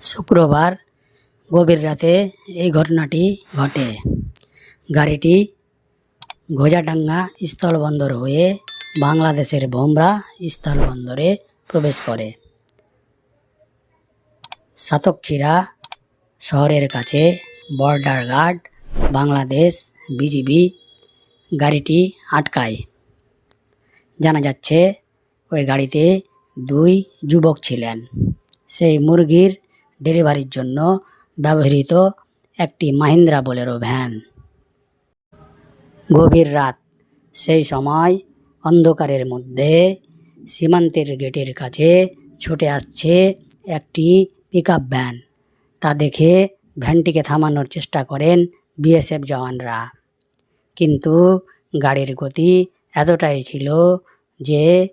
শুক্রবার, গভীর রাতে এই ঘটনাটি ঘটে। গাড়িটি ঘোজাডাঙ্গা স্থলবন্দর হয়ে বাংলাদেশের ভোমরা স্থলবন্দরে প্রবেশ করে। সাতক্ষীরা শহরের কাছে বর্ডার গার্ড, বাংলাদেশ বিজিবি গাড়িটি আটকায়। জানা যাচ্ছে, ওই গাড়িতে দুই যুবক ছিলেন। সেই মুরগির ডেলিভারির জন্য ব্যবহৃত একটি মাহিন্দ্রা বোলেরো ভ্যান। গভীর রাত, সেই সময় অন্ধকারের মধ্যে সীমান্তের গেটের কাছে ছুটে আসছে একটি পিকআপ ভ্যান। তা দেখে ভ্যানটিকে থামানোর চেষ্টা করেন বিএসএফ জওয়ানরা। কিন্তু গাড়ির গতি এতটাই ছিল যে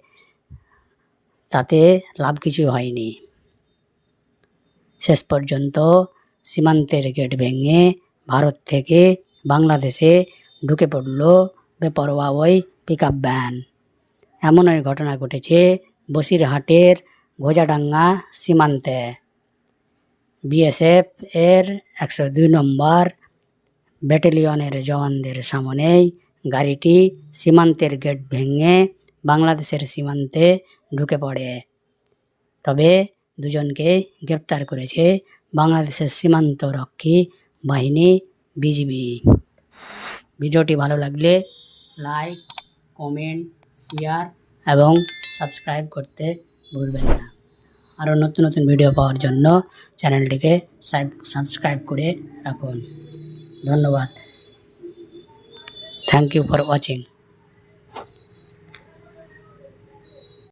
তাতে লাভ কিছু হয়নি। শেষ পর্যন্ত সীমান্তের গেট ভেঙে ভারত থেকে বাংলাদেশে ঢুকে পড়ল বেপরোয়া ওই পিক আপ ভ্যান এমন ওই ঘটনা ঘটেছে বসিরহাটের গোজাডাঙ্গা সীমান্তে। বিএসএফ এর একশো দুই নম্বর ব্যাটালিয়নের জওয়ানদের সামনেই গাড়িটি সীমান্তের গেট ভেঙে বাংলাদেশের সীমান্তে ঢুকে পড়ে। তবে দুজনকে গ্রেপ্তার করেছে বাংলাদেশের সীমান্ত রক্ষী বাহিনী বিজিবি। ভিডিওটি ভালো লাগলে লাইক, কমেন্ট, শেয়ার এবং সাবস্ক্রাইব করতে ভুলবেন না। আরও নতুন নতুন ভিডিও পাওয়ার জন্য চ্যানেলটিকে সাবস্ক্রাইব করে রাখুন। ধন্যবাদ। Thank you for watching